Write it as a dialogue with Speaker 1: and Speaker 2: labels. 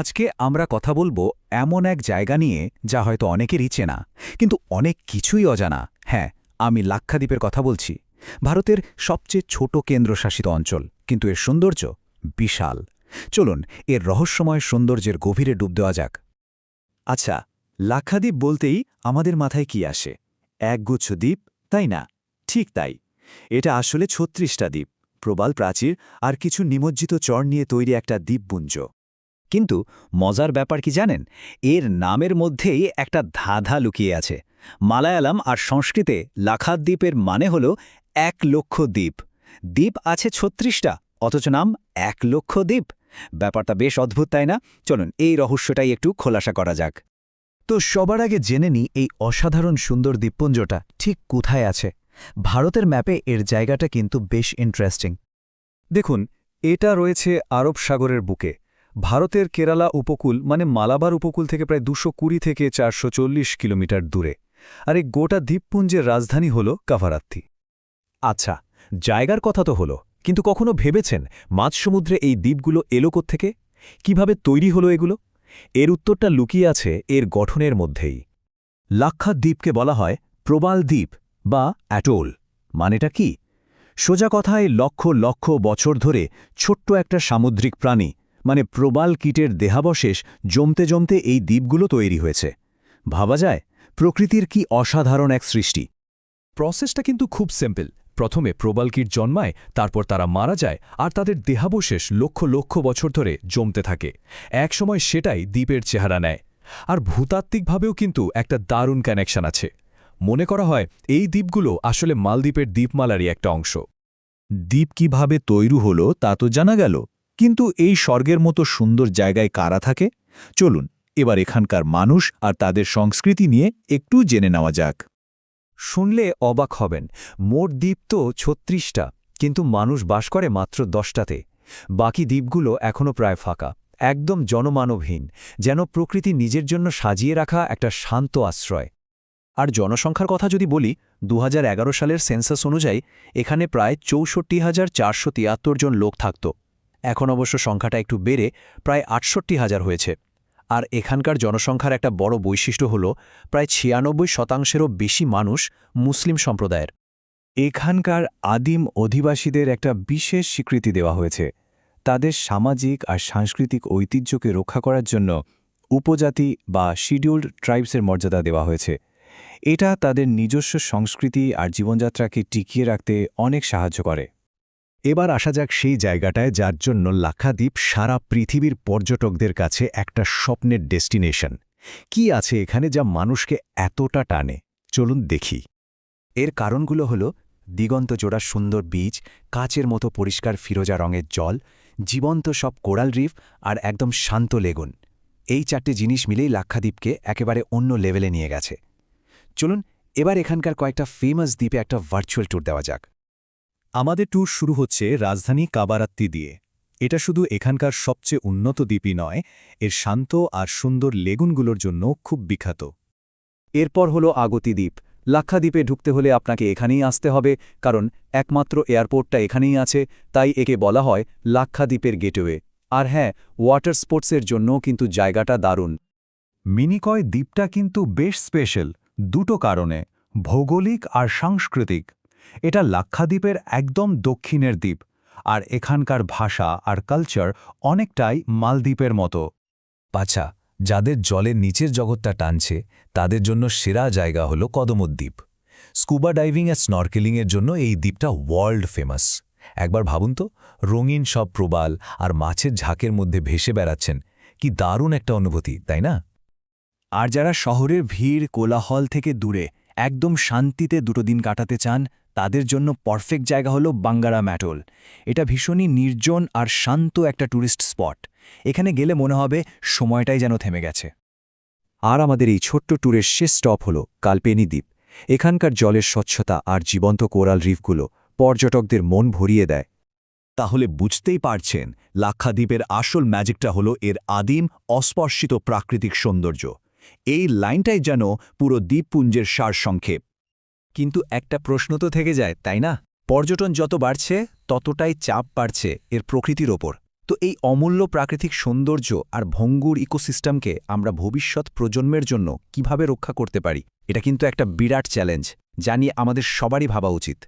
Speaker 1: আজকে আমরা কথা বলব এমন এক জায়গা নিয়ে যা হয়তো অনেকেরই চেনা, কিন্তু অনেক কিছুই অজানা। হ্যাঁ আমি লাক্ষাদ্বীপের কথা বলছি। ভারতের সবচেয়ে ছোট কেন্দ্রশাসিত অঞ্চল, কিন্তু এর সৌন্দর্য বিশাল। চলুন, এর রহস্যময় সৌন্দর্যের গভীরে ডুব দেওয়া যাক।
Speaker 2: আচ্ছা লাক্ষাদ্বীপ বলতেই আমাদের মাথায় কি আসে? একগুচ্ছ দ্বীপ, তাই না? ঠিক তাই। এটা আসলে ছত্রিশটা দ্বীপ, প্রবাল প্রাচীর আর কিছু নিমজ্জিত চর নিয়ে তৈরি একটা দ্বীপপুঞ্জ।
Speaker 1: কিন্তু মজার ব্যাপার কি জানেন? এর নামের মধ্যেই একটা ধাঁধা লুকিয়ে আছে। মালায়ালাম আর সংস্কৃতে লাক্ষাদ্বীপের মানে হল এক লক্ষ দ্বীপ। দ্বীপ আছে ছত্রিশটা, অথচ নাম এক লক্ষ দ্বীপ। ব্যাপারটা বেশ অদ্ভুত, তাই না? চলুন, এই রহস্যটাই একটু খোলাসা করা যাক। তো সবার আগে জেনে নি এই অসাধারণ সুন্দর দ্বীপপুঞ্জটা ঠিক কোথায় আছে। ভারতের ম্যাপে এর জায়গাটা কিন্তু বেশ ইন্টারেস্টিং
Speaker 3: দেখুন, এটা রয়েছে আরব সাগরের বুকে। ভারতের কেরালা উপকূল মানে মালাবার উপকূল থেকে প্রায় দুশো কুড়ি থেকে চারশো চল্লিশ কিলোমিটার দূরে। আর এই গোটা দ্বীপপুঞ্জের রাজধানী হল কাভারাত্তি। আচ্ছা জায়গার কথা তো হলো, কিন্তু কখনো ভেবেছেন মাঝ সমুদ্রে এই দ্বীপগুলো এলো থেকে কীভাবে তৈরি হলো এগুলো? এর উত্তরটা লুকিয়ে আছে এর গঠনের মধ্যেই। লাক্ষাদ্বীপকে বলা হয় প্রবাল দ্বীপ বা অ্যাটোল। মানেটা কি? সোজা কথায় লক্ষ লক্ষ বছর ধরে ছোট্ট একটা সামুদ্রিক প্রাণী মানে প্রবাল কীটের দেহাবশেষ জমতে জমতে এই দ্বীপগুলো তৈরি হয়েছে। ভাবা যায় প্রকৃতির কি অসাধারণ এক সৃষ্টি। প্রসেসটা কিন্তু খুব সিম্পল। প্রথমে প্রবাল কীট জন্মায় তারপর তারা মারা যায় আর তাদের দেহাবশেষ লক্ষ লক্ষ বছর ধরে জমতে থাকে। একসময় সেটাই দ্বীপের চেহারা নেয়। আর ভূতাত্ত্বিকভাবেও কিন্তু একটা দারুণ কানেকশন আছে। মনে করা হয় এই দ্বীপগুলো আসলে মালদ্বীপের দ্বীপমালারই একটা অংশ। দ্বীপ কীভাবে তৈরি হল তা তো জানা গেল। কিন্তু এই স্বর্গের মতো সুন্দর জায়গায় কারা থাকে? চলুন, এবার এখানকার মানুষ আর তাদের সংস্কৃতি নিয়ে একটু জেনে নেওয়া যাক। শুনলে অবাক হবেন, মোট দ্বীপ তো ছত্রিশটা, কিন্তু মানুষ বাস করে মাত্র দশটাতে। বাকি দ্বীপগুলো এখনও প্রায় ফাঁকা, একদম জনমানবহীন, যেন প্রকৃতি নিজের জন্য সাজিয়ে রাখা একটা শান্ত আশ্রয়। আর জনসংখ্যার কথা যদি বলি দু হাজার এগারো সালের সেন্সাস অনুযায়ী এখানে প্রায় চৌষট্টি হাজার জন লোক থাকত। এখন অবশ্য সংখ্যাটা একটু বেড়ে প্রায় আটষট্টি হাজার হয়েছে। আর এখানকার জনসংখ্যার একটা বড় বৈশিষ্ট্য হল প্রায় ছিয়ানব্বই শতাংশেরও বেশি মানুষ মুসলিম সম্প্রদায়ের। এখানকার আদিম অধিবাসীদের একটা বিশেষ স্বীকৃতি দেওয়া হয়েছে। তাদের সামাজিক আর সাংস্কৃতিক ঐতিহ্যকে রক্ষা করার জন্য উপজাতি বা শিডিউল্ড ট্রাইবসের মর্যাদা দেওয়া হয়েছে। এটা তাদের নিজস্ব সংস্কৃতি আর জীবনযাত্রাকে টিকিয়ে রাখতে অনেক সাহায্য করে। এবার আসা যাক সেই জায়গাটায় যার জন্য লাক্ষাদ্বীপ সারা পৃথিবীর পর্যটকদের কাছে একটা স্বপ্নের ডেস্টিনেশন। কি আছে এখানে যা মানুষকে এতটা টানে? চলুন দেখি।
Speaker 1: এর কারণগুলো হল, দিগন্ত জোড়া সুন্দর বীজ, কাচের মতো পরিষ্কার ফিরোজা রঙের জল, জীবন্ত সব কোরাল রিফ আর একদম শান্ত লেগুন। এই চারটে জিনিস মিলেই লাক্ষাদ্বীপকে একেবারে অন্য লেভেলে নিয়ে গেছে। চলুন, এবার এখানকার কয়েকটা ফেমাস দ্বীপে একটা ভার্চুয়াল ট্যুর দেওয়া যাক।
Speaker 3: আমাদের ট্যুর শুরু হচ্ছে রাজধানী কাবারাত্তি দিয়ে। এটা শুধু এখানকার সবচেয়ে উন্নত দ্বীপই নয়, এর শান্ত আর সুন্দর লেগুনগুলোর জন্য খুব বিখ্যাত। এরপর হলো আগতি দ্বীপ। লাক্ষাদ্বীপে ঢুকতে হলে আপনাকে এখানেই আসতে হবে, কারণ একমাত্র এয়ারপোর্টটা এখানেই আছে, তাই একে বলা হয় লাক্ষাদ্বীপের গেটওয়ে। আর হ্যাঁ ওয়াটার স্পোর্টসের জন্য কিন্তু জায়গাটা দারুণ। মিনিকয় দ্বীপটা কিন্তু বেশ স্পেশাল, দুটো কারণে, ভৌগোলিক আর সাংস্কৃতিক। এটা লাক্ষাদ্বীপের একদম দক্ষিণের দ্বীপ, আর এখানকার ভাষা আর কালচার অনেকটাই মালদ্বীপের মতো।
Speaker 4: পাছা যাদের জলের নিচের জগৎটা টানছে, তাদের জন্য সেরা জায়গা হল কদমদ্বীপ স্কুবা ডাইভিং আর স্নরকেলিংয়ের জন্য এই দ্বীপটা ওয়ার্ল্ড ফেমাস একবার ভাবুন তো, রঙিন সব প্রবাল আর মাছের ঝাঁকের মধ্যে ভেসে বেড়াচ্ছেন, কি দারুণ একটা অনুভূতি, তাই না?
Speaker 3: আর যারা শহরের ভিড় কোলাহল থেকে দূরে, একদম শান্তিতে দুটো দিন কাটাতে চান তাদের জন্য পারফেক্ট জায়গা হলো বাঙ্গারা ম্যাটোল। এটা ভীষণই নির্জন আর শান্ত একটা ট্যুরিস্ট স্পট এখানে গেলে মনে হবে সময়টাই যেন থেমে গেছে। আর আমাদের এই ছোট্ট ট্যুরের শেষ স্টপ হল কালপেনি দ্বীপ। এখানকার জলের স্বচ্ছতা আর জীবন্ত কোরাল রিফগুলো পর্যটকদের মন ভরিয়ে দেয়।
Speaker 4: তাহলে বুঝতেই পারছেন, লাক্ষাদ্বীপের আসল ম্যাজিকটা হলো এর আদিম, অস্পর্শিত প্রাকৃতিক সৌন্দর্য। এই লাইনটাই যেন পুরো দ্বীপপুঞ্জের সারসংক্ষেপ।
Speaker 1: কিন্তু একটা প্রশ্ন তো থেকে যায়, তাই না? পর্যটন যত বাড়ছে, ততটাই চাপ বাড়ছে এর প্রকৃতির ওপর। তো এই অমূল্য প্রাকৃতিক সৌন্দর্য আর ভঙ্গুর ইকোসিস্টেমকে আমরা ভবিষ্যৎ প্রজন্মের জন্য কীভাবে রক্ষা করতে পারি, এটা কিন্তু একটা বিরাট চ্যালেঞ্জ জানিয়ে আমাদের সবারই ভাবা উচিত।